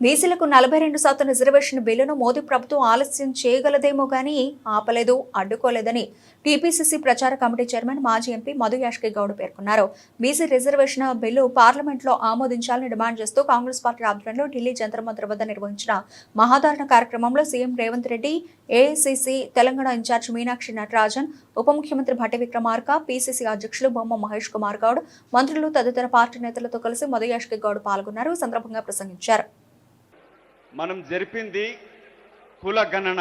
బీసీలకు నలభై రెండు శాతం రిజర్వేషన్ బిల్లును మోదీ ప్రభుత్వం ఆలస్యం చేయగలదేమో కానీ ఆపలేదు అడ్డుకోలేదని టీపీసీసీ ప్రచార కమిటీ చైర్మన్ మాజీ ఎంపీ మధు యాష్కే గౌడ్ పేర్కొన్నారు. బీసీ రిజర్వేషన్ బిల్లు పార్లమెంట్లో ఆమోదించాలని డిమాండ్ చేస్తూ కాంగ్రెస్ పార్టీ ఆధ్వర్యంలో ఢిల్లీ జంతర్మంతర్ వద్ద నిర్వహించిన మహాధారణ కార్యక్రమంలో CM Revanth Reddy AICC Telangana incharge Meenakshi Natarajan ఉప ముఖ్యమంత్రి భట్టి విక్రమార్క పీసీసీ అధ్యక్షులు బొమ్మ మహేష్ కుమార్ గౌడ్ మంత్రులు తదితర పార్టీ నేతలతో కలిసి మధు యాష్కి గౌడ్ పాల్గొన్నారు. సందర్భంగా ప్రసంగించారు. మనం జరిపింది కుల గణన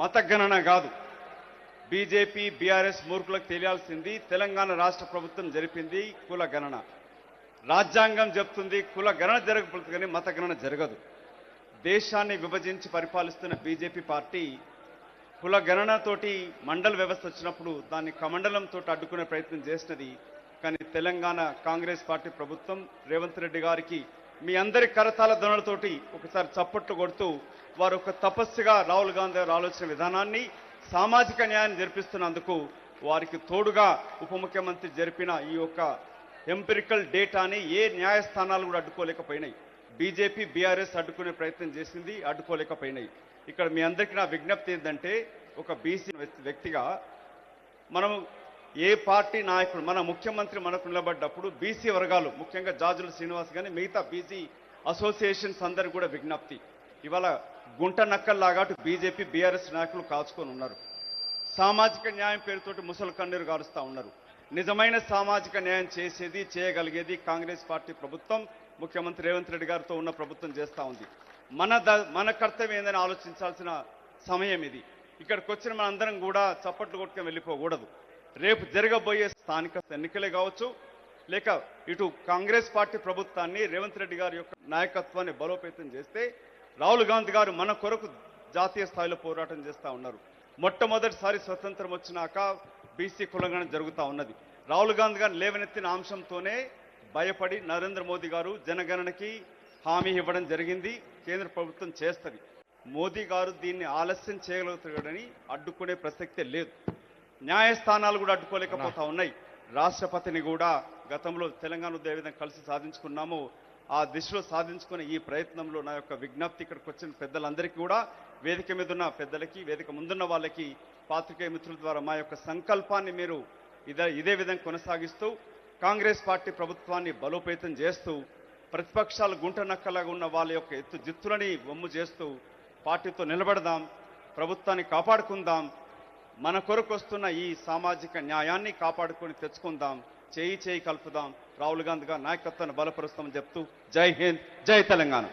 మత గణన కాదు. బీజేపీ బీఆర్ఎస్ మూర్ఖులకు తెలియాల్సింది తెలంగాణ రాష్ట్ర ప్రభుత్వం జరిపింది కుల గణన. రాజ్యాంగం చెప్తుంది కుల గణన జరగకపోతుంది కానీ మత గణన జరగదు. దేశాన్ని విభజించి పరిపాలిస్తున్న బీజేపీ పార్టీ కుల గణనతోటి మండల వ్యవస్థ వచ్చినప్పుడు దాన్ని కమండలంతో అడ్డుకునే ప్రయత్నం చేసినది. కానీ తెలంగాణ కాంగ్రెస్ పార్టీ ప్రభుత్వం రేవంత్ రెడ్డి గారికి మీ అందరి కరతాల ధనులతోటి ఒకసారి చప్పట్లు కొడుతూ వారు ఒక తపస్సుగా రాహుల్ గాంధీ గారు ఆలోచన విధానాన్ని సామాజిక న్యాయాన్ని జరిపిస్తున్నందుకు వారికి తోడుగా ఉప ముఖ్యమంత్రి జరిపిన ఈ యొక్క ఎంపిరికల్ డేటాని ఏ న్యాయస్థానాలు కూడా అడ్డుకోలేకపోయినాయి. బీజేపీ బీఆర్ఎస్ అడ్డుకునే ప్రయత్నం చేసింది అడ్డుకోలేకపోయినాయి. ఇక్కడ మీ అందరికీ నా విజ్ఞప్తి ఏంటంటే ఒక బీసీ వ్యక్తిగా మనం ఏ పార్టీ నాయకుడు మన ముఖ్యమంత్రి మనకు నిలబడ్డప్పుడు బీసీ వర్గాలు ముఖ్యంగా జాజుల శ్రీనివాస్ కానీ మిగతా బీసీ అసోసియేషన్స్ అందరు కూడా విజ్ఞప్తి. ఇవాళ గుంట నక్కల్లాగాటు బీజేపీ బీఆర్ఎస్ నాయకులు కాచుకొని ఉన్నారు. సామాజిక న్యాయం పేరుతోటి ముసలి కన్నీరు గారుస్తూ ఉన్నారు. నిజమైన సామాజిక న్యాయం చేసేది చేయగలిగేది కాంగ్రెస్ పార్టీ ప్రభుత్వం ముఖ్యమంత్రి రేవంత్ రెడ్డి గారితో ఉన్న ప్రభుత్వం చేస్తూ ఉంది. మన ద మన కర్తవ్యం ఏందని ఆలోచించాల్సిన సమయం ఇది. ఇక్కడికి వచ్చిన మనందరం కూడా చప్పట్లు కొట్టుకొని వెళ్ళిపోకూడదు. రేపు జరగబోయే స్థానిక ఎన్నికలే కావచ్చు లేక ఇటు కాంగ్రెస్ పార్టీ ప్రభుత్వాన్ని రేవంత్ రెడ్డి గారి యొక్క నాయకత్వాన్ని బలోపేతం చేస్తే రాహుల్ గాంధీ గారు మన కొరకు జాతీయ స్థాయిలో పోరాటం చేస్తూ ఉన్నారు. మొట్టమొదటిసారి స్వతంత్రం వచ్చినాక బీసీ కులంగణ జరుగుతూ ఉన్నది. రాహుల్ గాంధీ గారు లేవనెత్తిన అంశంతోనే భయపడి నరేంద్ర మోదీ గారు జనగణనకి హామీ ఇవ్వడం జరిగింది. కేంద్ర ప్రభుత్వం చేస్తుంది. మోదీ గారు దీన్ని ఆలస్యం చేయగలుగుతాడని అడ్డుకునే ప్రసక్తే లేదు. న్యాయస్థానాలు కూడా అడ్డుకోలేకపోతా ఉన్నాయి. రాష్ట్రపతిని కూడా గతంలో తెలంగాణ ఏ విధంగా కలిసి సాధించుకున్నాము ఆ దిశలో సాధించుకునే ఈ ప్రయత్నంలో నా యొక్క విజ్ఞప్తి ఇక్కడికి వచ్చిన పెద్దలందరికీ కూడా వేదిక మీద ఉన్న పెద్దలకి వేదిక ముందున్న వాళ్ళకి పాత్రికేయ మిత్రుల ద్వారా మా యొక్క సంకల్పాన్ని మీరు ఇదే ఇదే విధంగా కొనసాగిస్తూ కాంగ్రెస్ పార్టీ ప్రభుత్వాన్ని బలోపేతం చేస్తూ ప్రతిపక్షాలు గుంట నక్కలాగా ఉన్న వాళ్ళ యొక్క ఎత్తు జిత్తులని వమ్ము చేస్తూ పార్టీతో నిలబడదాం ప్రభుత్వాన్ని కాపాడుకుందాం మన కొరకు వస్తున్న ఈ సామాజిక న్యాయాన్ని కాపాడుకొని తెచ్చుకుందాం. చేయి చేయి కలుపుదాం. రాహుల్ గాంధీ గారి నాయకత్వాన్ని బలపరుస్తామని చెప్తూ జై హింద్ జై తెలంగాణ.